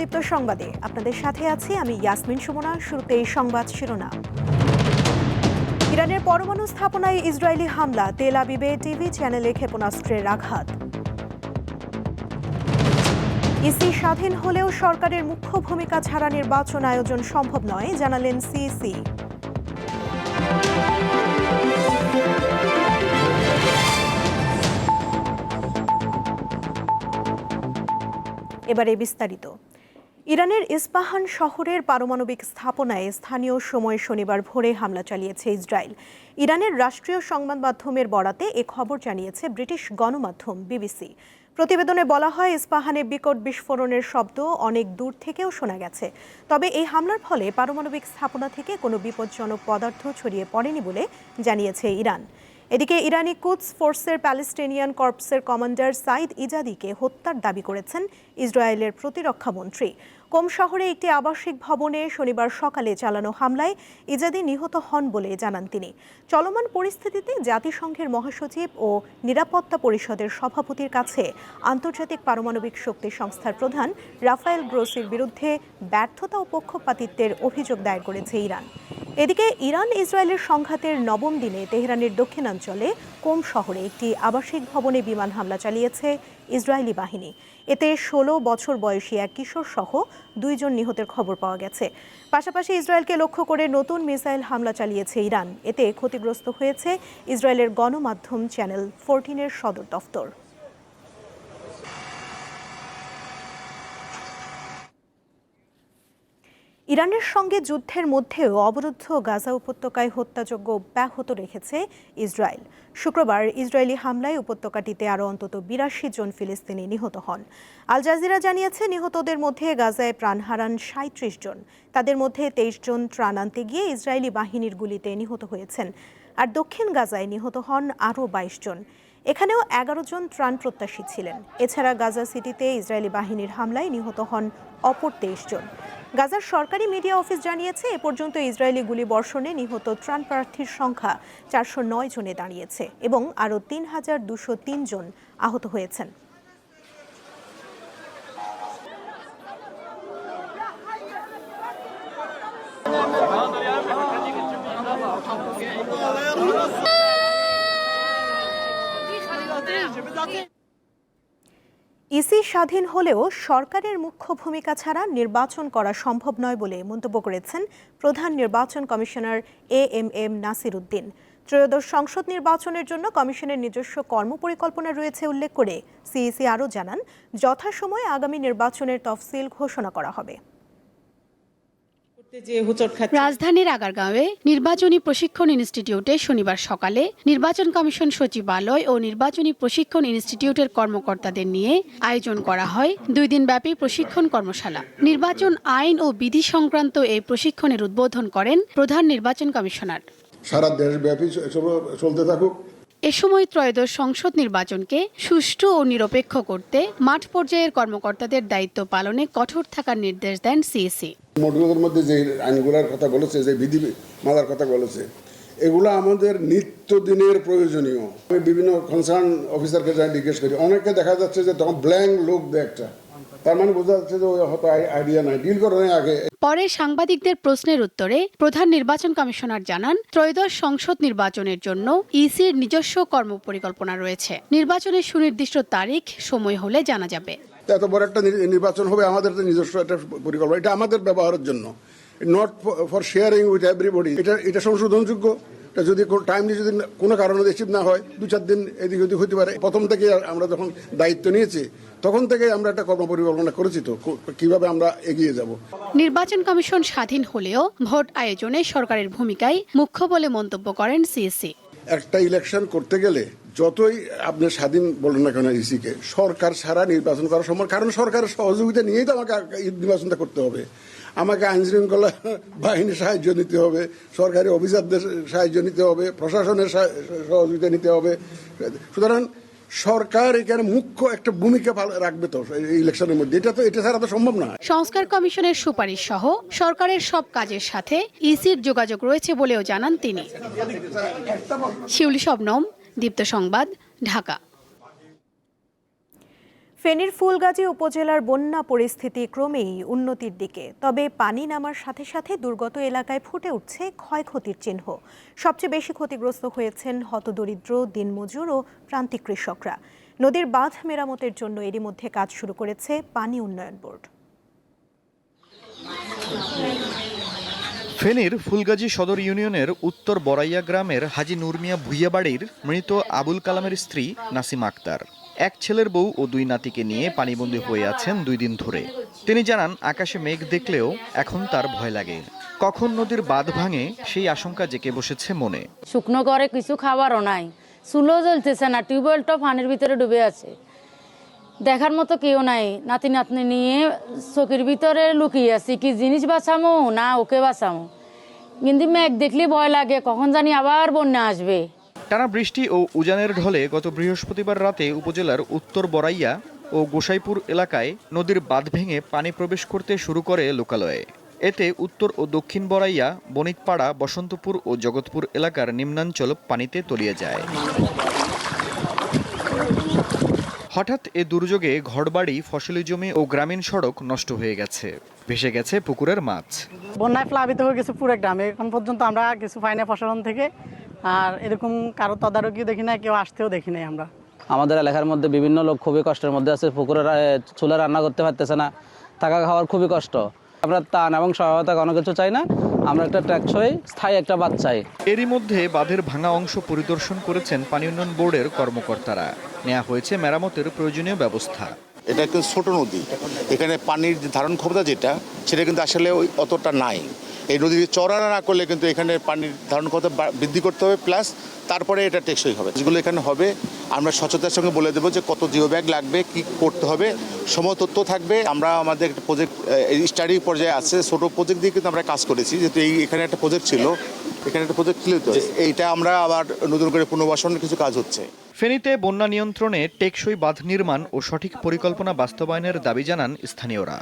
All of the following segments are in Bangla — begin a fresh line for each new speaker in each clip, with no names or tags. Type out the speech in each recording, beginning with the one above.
দীপ্ত সংবাদে। আপনাদের সাথে আছি আমি ইয়াসমিন সুমনা শুরুতে এই সংবাদ শিরোনাম। ইরানের পরমাণু স্থাপনায় ইসরায়েলি হামলা, তেল আবিবে টিভি চ্যানেলে ক্ষেপণাস্ত্রের আঘাত। ইসি স্বাধীন হলেও সরকারের মুখ্য ভূমিকা ছাড়া নির্বাচন আয়োজন সম্ভব নয়, জানালেন সিইসি। এবারে বিস্তারিত। ইরানের ইস্পাহান শহরের পারমাণবিক স্থাপনায় স্থানীয় সময় শনিবার ভোরে হামলা চালিয়েছে ইসরায়েল। ইরানের রাষ্ট্রীয় সংবাদ মাধ্যমের বরাতে এ খবর জানিয়েছে ব্রিটিশ গণমাধ্যম বিবিসি। প্রতিবেদনে বলা হয়, ইস্পাহানে বিকট বিস্ফোরণের শব্দ অনেক দূর থেকেও শোনা গেছে। তবে এই হামলার ফলে পারমাণবিক স্থাপনা থেকে কোনো বিপজ্জনক পদার্থ ছড়িয়ে পড়েনি বলে জানিয়েছে ইরান। এদিকে ইরানি কুদস ফোর্সের প্যালেস্টিনিয়ান কর্পসের কমান্ডার সাইদ ইজাদিকে হত্যার দাবি করেছেন ইসরায়েলের প্রতিরক্ষা মন্ত্রী। কোম শহরে একটি আবাসিক ভবনে শনিবার সকালে চালানো হামলায় ইজাদি নিহত হন বলে জানান তিনি। চলমান পরিস্থিতিতে জাতিসংঘের মহাসচিব ও নিরাপত্তা পরিষদের সভাপতির কাছে আন্তর্জাতিক পারমাণবিক শক্তি সংস্থার প্রধান রাফায়েল গ্রোসির বিরুদ্ধে ব্যর্থতা ও পক্ষপাতিত্বের অভিযোগ দায়ের করেছে ইরান। এদিকে ইরান ইসরায়েলের সংঘাতের নবম দিনে তেহরানের দক্ষিণাঞ্চলে কোম শহরে একটি আবাসিক ভবনে বিমান হামলা চালিয়েছে ইসরায়েলি বাহিনী। এতে ষোলো বছর বয়সী এক কিশোর সহ দুইজন নিহতের খবর পাওয়া গেছে। পাশাপাশি ইসরায়েলকে লক্ষ্য করে নতুন মিসাইল হামলা চালিয়েছে ইরান। এতে ক্ষতিগ্রস্ত হয়েছে ইসরায়েলের গণমাধ্যম চ্যানেল ফোরটিনের সদর দফতর। ইরানের সঙ্গে যুদ্ধের মধ্যেও অবরুদ্ধ গাজা উপত্যকায় হত্যাযজ্ঞ অব্যাহত রেখেছে ইসরায়েল। শুক্রবার ইসরায়েলি হামলায় উপত্যকাটিতে আরও অন্তত বিরাশি জন ফিলিস্তিনি নিহত হন। আল জাজিরা জানিয়েছে, নিহতদের মধ্যে গাজায় প্রাণ হারান সাঁত্রিশ জন। তাদের মধ্যে তেইশ জন ত্রাণ আনতে গিয়ে ইসরায়েলি বাহিনীর গুলিতে নিহত হয়েছেন। আর দক্ষিণ গাজায় নিহত হন আরও বাইশ জন। এখানেও এগারো জন ত্রাণ প্রত্যাশী ছিলেন। এছাড়া গাজা সিটিতে ইসরায়েলি বাহিনীর হামলায় নিহত হন অপর তেইশ জন। গাজার সরকারি মিডিয়া অফিস জানিয়েছে, এ পর্যন্ত ইসরায়েলি গুলি বর্ষণে নিহত ত্রাণ প্রার্থীর সংখ্যা চারশো নয় জনে দাঁড়িয়েছে এবং আরও তিন হাজার দুশো তিন জন আহত হয়েছেন। ইসি স্বাধীন হলেও সরকারের মুখ্য ভূমিকা ছাড়া নির্বাচন করা সম্ভব নয় বলে মন্তব্য করেছেন প্রধান নির্বাচন commissioner A M M Nasir Uddin. ত্রয়োদশ সংসদ নির্বাচনের জন্য কমিশনের নিজস্ব কর্মপরিকল্পনা রয়েছে উল্লেখ করে সিইসি আরও জানান, যথাসময়ে আগামী নির্বাচনের তফসিল ঘোষণা করা হবে।
রাজধানীর আগারগাঁওয়ে নির্বাচনী প্রশিক্ষণ ইনস্টিটিউটে শনিবার সকালে নির্বাচন কমিশন সচিবালয় ও নির্বাচনী প্রশিক্ষণ ইনস্টিটিউটের কর্মকর্তাদের নিয়ে আয়োজন করা হয় দুই দিনব্যাপী প্রশিক্ষণ কর্মশালা। নির্বাচন আইন ও বিধি সংক্রান্ত এই প্রশিক্ষণের উদ্বোধন করেন প্রধান নির্বাচন কমিশনার।
সারা দেশব্যাপী চলতে থাকুক।
এ সময় ত্রয়োদশ সংসদ নির্বাচনকে সুষ্ঠু ও নিরপেক্ষ করতে মাঠ পর্যায়ের কর্মকর্তাদের দায়িত্ব পালনে কঠোর থাকার নির্দেশ দেন সিএসি।
মডেলের মধ্যে যে আইনগুলার কথা বলেছে, যে বিধি মালার কথা বলেছে, এগুলো আমাদের নিত্যদিনের প্রয়োজনীয়। আমি বিভিন্ন কনসার্ন অফিসারকে যাই জিজ্ঞেস করি অনেকে দেখা যাচ্ছে যে তখন ব্ল্যাঙ্ক লোক দেয় একটা। তার মানে বোঝা যাচ্ছে যে ওই হয়তো আইডিয়া নাই। ডিল করে আগে।
পরে সাংবাদিকদের প্রশ্নের উত্তরে প্রধান নির্বাচন কমিশনার জানান ত্রয়োদশ সংসদ নির্বাচনের জন্য ইসির নিজস্ব কর্মপরিকল্পনা রয়েছে। নির্বাচনের সুনির্দিষ্ট তারিখ সময় হলে জানা যাবে।
এত বড় একটা নির্বাচন হবে আমাদের তো নিজস্ব একটা পরিকল্পনা। এটা আমাদের ব্যবহারের জন্য। Not for sharing with everybody এটা এটা সংশোধনযোগ্য। যদি টাইমলি যদি কোনো কারণে রিসিভ না হয় দু চার দিন এদিক ওদিক হতে পারে। প্রথম থেকে আমরা যখন দায়িত্ব নিয়েছি তখন থেকে আমরা একটা কর্ম পরিকল্পনা করেছি তো কীভাবে আমরা এগিয়ে যাব।
নির্বাচন কমিশন স্বাধীন হলেও ভোট আয়োজনে সরকারের ভূমিকায় মুখ্য বলে মন্তব্য করেন সিএসি
একটা ইলেকশন করতে গেলে যতই আপনি স্বাধীন বলেন না কেন ইসিকে সরকার ছাড়া নির্বাচন করা সম্ভব কারণ সরকারের সহযোগিতা নিয়েই তো আমাকে নির্বাচনটা করতে হবে। আমাকে আইন শৃঙ্খলা বাহিনীর সাহায্য নিতে হবে, সরকারি অফিসারদের সাহায্য নিতে হবে, প্রশাসনের সহযোগিতা নিতে হবে। সুতরাং সরকার এখানে মুখ্য একটা ভূমিকা রাখবে তো ইলেকশনের মধ্যে। এটা তো, এটা ছাড়া তো সম্ভব না
সংস্কার কমিশনের সুপারিশ সহ সরকারের সব কাজের সাথে ইসির যোগাযোগ রয়েছে বলেও জানান তিনি। শিউলি শবনম, দীপ্ত সংবাদ, ঢাকা।
ফেনীর ফুলগাজী উপজেলার বন্যা পরিস্থিতি ক্রমেই উন্নতির দিকে। তবে পানি নামার সাথে সাথে দুর্গত এলাকায় ফুটে উঠছে ক্ষয়ক্ষতির চিহ্ন। সবচেয়ে বেশি ক্ষতিগ্রস্ত হয়েছেন হতদরিদ্র, দিনমজুর ও প্রান্তিক কৃষকরা। নদীর বাঁধ মেরামতের জন্য এরই মধ্যে কাজ শুরু করেছে পানি উন্নয়ন বোর্ড।
ফেনীর ফুলগাজী সদর ইউনিয়নের উত্তর বরাইয়া গ্রামের হাজি নুরমিয়া ভুইয়াবাড়ির মৃত আবুল কালামের স্ত্রী নাসিম আক্তার। এক ছেলের বউ ও দুই নাতিকে নিয়ে পানিবন্দী হয়ে আছেন দুই দিন ধরে। তিনি জানান, আকাশে মেঘ দেখলেও এখন তার ভয় লাগে। কখন নদীর বাঁধ ভাঙে সেই আশঙ্কা জেকে বসেছে মনে।
শুকনো করে কিছু খাবারও নাই। চুলো জ্বলতেছে না টিউবওয়েলটাও পানির ভিতরে ডুবে আছে। দেখার মতো কেউ নাই। নাতি নাতনি নিয়ে চকির ভিতরে লুকিয়ে আছি। কি জিনিস বাঁচামো? না, ওকে বাঁচামো। কিন্তু মেঘ দেখলে ভয় লাগে। কখন জানি আবার বন্যা আসবে।
টানা বৃষ্টি ও উজানের ঢলে গত বৃহস্পতিবার রাতে উপজেলার উত্তর বড়াইয়া ও গোসাইপুর এলাকায় নদীর বাঁধ ভেঙে পানি প্রবেশ করতে শুরু করে লোকালয়ে। এতে উত্তর ও দক্ষিণ বড়াইয়া, বণিকপাড়া, বসন্তপুর ও জগৎপুর এলাকার নিম্নাঞ্চল পানিতে তলিয়ে যায়। হঠাৎ এ দুর্যোগে ঘরবাড়ি, ফসলি জমি ও গ্রামীণ সড়ক নষ্ট হয়ে গেছে। ভেসে গেছে পুকুরের মাছ।
বন্যায় প্লাবিত হয়ে গেছে পুরো গ্রামে। এখন পর্যন্ত আমরা কিছু পাই না প্রশাসন থেকে। আর এরকম কারও তদারকিও দেখি না কেউ আসতেও দেখি নাই আমরা।
আমাদের এলাকার মধ্যে বিভিন্ন লোক খুবই কষ্টের মধ্যে আছে পুকুরে চুলে রান্না করতে পারতেছে না থাকা খাওয়ার খুবই কষ্ট। আমরা তান এবং সহায়তা কোনো কিছু চাই না আমরা একটা ট্যাক্সই স্থায়ী একটা বাদ চাই।
এরই মধ্যে বাঁধের ভাঙা অংশ পরিদর্শন করেছেন পানি উন্নয়ন বোর্ডের কর্মকর্তারা। নেওয়া হয়েছে মেরামতের প্রয়োজনীয় ব্যবস্থা।
এটা কিন্তু ছোট নদী। এখানে পানির যে ধারণ ক্ষমতা যেটা সেটা কিন্তু আসলে ওই অতটা নাই। এই নদীকে চড়া না করলে কিন্তু এখানে পানির ধারণ ক্ষমতা বৃদ্ধি করতে হবে প্লাস তারপরে এটা টেকসই হবে। যেগুলো এখানে হবে, আমরা সচেতার সঙ্গে বলে দেবো যে কত জিও ব্যাগ লাগবে, কি করতে হবে সময় তথ্য থাকবে। আমরা আমাদের একটা প্রজেক্ট স্টাডি পর্যায়ে আছে, ছোটো প্রজেক্ট দিয়ে কিন্তু আমরা কাজ করেছি। যেহেতু এই এখানে একটা প্রজেক্ট ছিল এখানে একটা প্রজেক্ট ছিল তো এইটা আমরা আবার নতুন করে পুনর্বাসনের কিছু কাজ হচ্ছে।
ফেনীতে বন্যা নিয়ন্ত্রণে টেকসই বাঁধ নির্মাণ ও সঠিক পরিকল্পনা বাস্তবায়নের দাবি জানান স্থানীয়রা।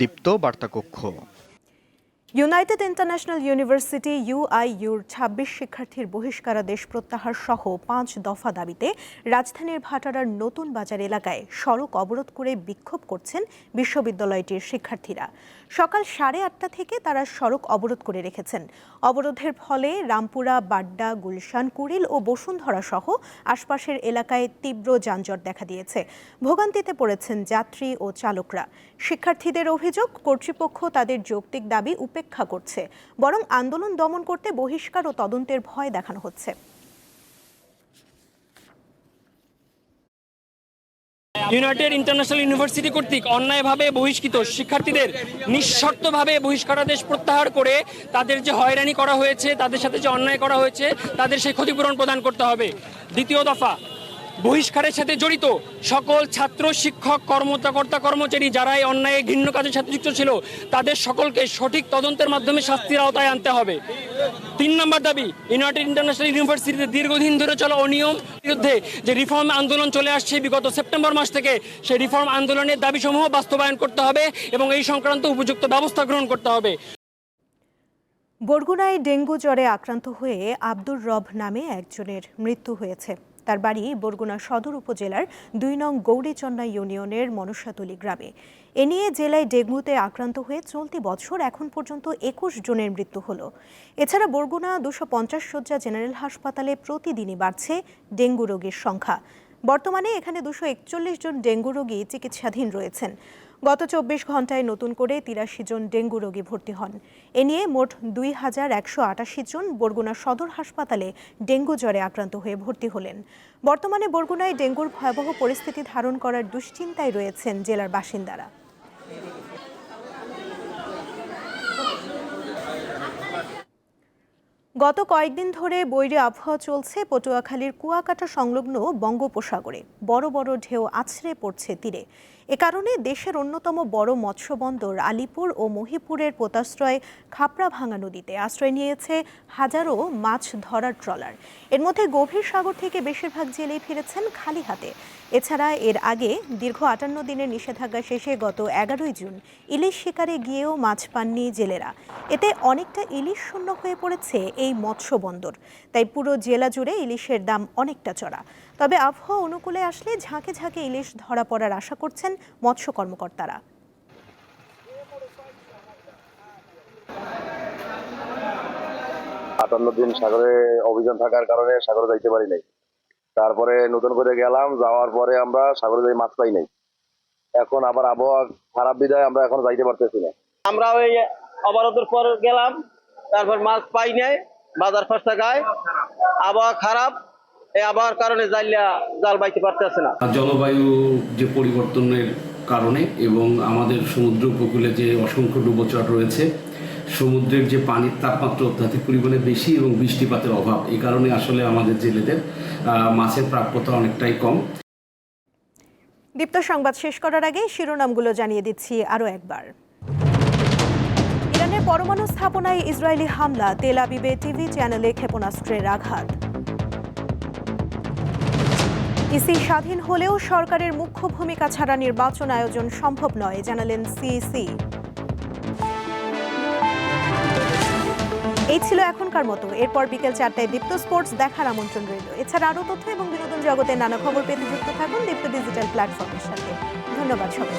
দীপ্ত বার্তাকক্ষ।
ইউনাইটেড ইন্টারন্যাশনাল ইউনিভার্সিটি ইউআইইউর ছাব্বিশ শিক্ষার্থীর বহিষ্কারাদেশ প্রত্যাহার সহ পাঁচ দফা দাবিতে রাজধানীর ভাটারার নতুন বাজার এলাকায় সড়ক অবরোধ করে বিক্ষোভ করছেন বিশ্ববিদ্যালয়টির শিক্ষার্থীরা। সকাল সাড়ে আটটা থেকে তারা সড়ক অবরোধ করে রেখেছেন। অবরোধের ফলে রামপুরা, বাড্ডা, গুলশান, কুড়িল ও বসুন্ধরা সহ আশপাশের এলাকায় তীব্র যানজট দেখা দিয়েছে। ভোগান্তিতে পড়েছেন যাত্রী ও চালকরা। শিক্ষার্থীদের অভিযোগ, কর্তৃপক্ষ তাদের যৌক্তিক দাবি উপেক্ষা করছে। বরং আন্দোলন দমন করতে বহিষ্কার ও তদন্তের ভয় দেখানো হচ্ছে।
ইউনাইটেড ইন্টারন্যাশনাল ইউনিভার্সিটি কর্তৃক অন্যায়ভাবে বহিষ্কৃত শিক্ষার্থীদের নিঃশর্তভাবে বহিষ্কারাদেশ প্রত্যাহার করে তাদের যে হয়রানি করা হয়েছে, তাদের সাথে যে অন্যায় করা হয়েছে, তাদের সেই ক্ষতিপূরণ প্রদান করতে হবে। দ্বিতীয় দফা বহিষ্কারের সাথে জড়িত সকল ছাত্র, শিক্ষক, কর্মকর্তা, কর্মচারী যারা এই অন্যায়, ঘৃণ্য কাজের সাথে যুক্ত ছিল, তাদের সকলকে সঠিক তদন্তের মাধ্যমে শাস্তির আওতায় আনতে হবে। তিন নম্বর দাবি ইউনাইটেড ইন্টারন্যাশনাল ইউনিভার্সিটিতে দীর্ঘদিন ধরে চলা অনিয়ম বিরুদ্ধে যে রিফর্ম আন্দোলন চলে আসছে বিগত সেপ্টেম্বর মাস থেকে, সেই রিফর্ম আন্দোলনের দাবিসমূহ বাস্তবায়ন করতে হবে এবং এই সংক্রান্ত উপযুক্ত ব্যবস্থা গ্রহণ করতে হবে।
বরগুনায় ডেঙ্গু জ্বরে আক্রান্ত হয়ে আব্দুর রব নামে একজনের মৃত্যু হয়েছে। তার বাড়ি বরগুনা সদর উপজেলার দুই নং গৌরীচন্না ইউনিয়নের মনসাতলী গ্রামে। এ নিয়ে জেলায় ডেঙ্গুতে আক্রান্ত হয়ে চলতি বছর এখন পর্যন্ত একুশ জনের মৃত্যু হলো। এছাড়া বরগুনা দুশো পঞ্চাশ শয্যা জেনারেল হাসপাতালে প্রতিদিনই বাড়ছে ডেঙ্গু রোগীর সংখ্যা। বর্তমানে এখানে দুশো একচল্লিশ জন ডেঙ্গু রোগী চিকিৎসাধীন রয়েছেন। গত চব্বিশ ঘন্টায় নতুন করে তিরাশি জন ডেঙ্গু রোগী ভর্তি হন। এ নিয়ে মোট দুই হাজার একশো আটাশি জন বরগুনা সদর হাসপাতালে ডেঙ্গু জ্বরে আক্রান্ত হয়ে ভর্তি হলেন। বর্তমানে বরগুনায় ডেঙ্গুর ভয়াবহ পরিস্থিতি ধারণ করার দুশ্চিন্তায় রয়েছেন জেলার বাসিন্দারা। গত কয়েকদিন ধরে বৈরী আবহাওয়া চলছে। পটুয়াখালীর কুয়াকাটা সংলগ্ন বঙ্গোপসাগরে বড় বড় ঢেউ আছড়ে পড়ছে তীরে। এ কারণে দেশের অন্যতম বড় মৎস্য বন্দর আলিপুর ও মহিপুরের পোতাশ্রয় খাপড়াভাঙা নদীতে আশ্রয় নিয়েছে হাজারো মাছ ধরার ট্রলার। এর মধ্যে গভীর সাগর থেকে বেশিরভাগ জেলেই ফিরেছেন খালি হাতে। এছাড়া এর আগে দীর্ঘ আটান্ন দিনের নিষেধাজ্ঞা শেষে গত এগারোই জুন ইলিশ শিকারে গিয়েও মাছ পাননি জেলেরা। এতে অনেকটা ইলিশ শূন্য হয়ে পড়েছে এই মৎস্য বন্দর তাই পুরো জেলা জুড়ে ইলিশের দাম অনেকটা চড়া। তবে আবহাওয়া অনুকূলে আসলে ঝাঁকে ঝাঁকে ইলিশ ধরা পড়ার আশা করছেন মৎস্য কর্মকর্তারা।
আটান্ন দিন সাগরে অভিযান থাকার কারণে সাগরে যাইতে পারি নাই। তারপরে নতুন করে গেলাম যাওয়ার পরে আমরা সাগরে যাই মাছ পাই নাই। এখন আবার আবহাওয়া খারাপ বিদায় আমরা এখন যাইতে পারতেছি না।
আমরা ওই অবরোধের পর গেলাম তারপর মাছ পাই নাই বাজার ফাঁস থাকায় আবহাওয়া খারাপ এই আবহাওয়ার কারণে জাইলা জাল বাইতে পারতেছে না।
জলবায়ু যে পরিবর্তনের কারণে এবং আমাদের সমুদ্র উপকূলে যে অসংখ্য ডুবোচর রয়েছে সমুদ্রের যে পানির তাপমাত্রা অত্যাধিক পরিমাণে বেশি এবং বৃষ্টিপাতের অভাব এই কারণে আসলে আমাদের জেলেদের মাছের প্রাপ্যতা অনেকটাই কম।
দীপ্ত সংবাদ শেষ করার আগে শিরোনামগুলো জানিয়ে দিচ্ছি আরও একবার। ইরানের পরমাণু স্থাপনায় ইসরায়েলি হামলা তেল আবিবে টিভি চ্যানেলে ক্ষেপণাস্ত্রের আঘাত। ইসি স্বাধীন হলেও সরকারের মুখ্য ভূমিকা ছাড়া নির্বাচন আয়োজন সম্ভব নয়, জানালেন সিইসি। এই ছিল এখনকার মতো। এরপর বিকেল চারটায় দীপ্ত স্পোর্টস দেখার আমন্ত্রণ রইল। এছাড়া আরও তথ্য এবং বিনোদন জগতের নানা খবর পেতে যুক্ত থাকুন দীপ্ত ডিজিটাল প্ল্যাটফর্মের সাথে। ধন্যবাদ সবাই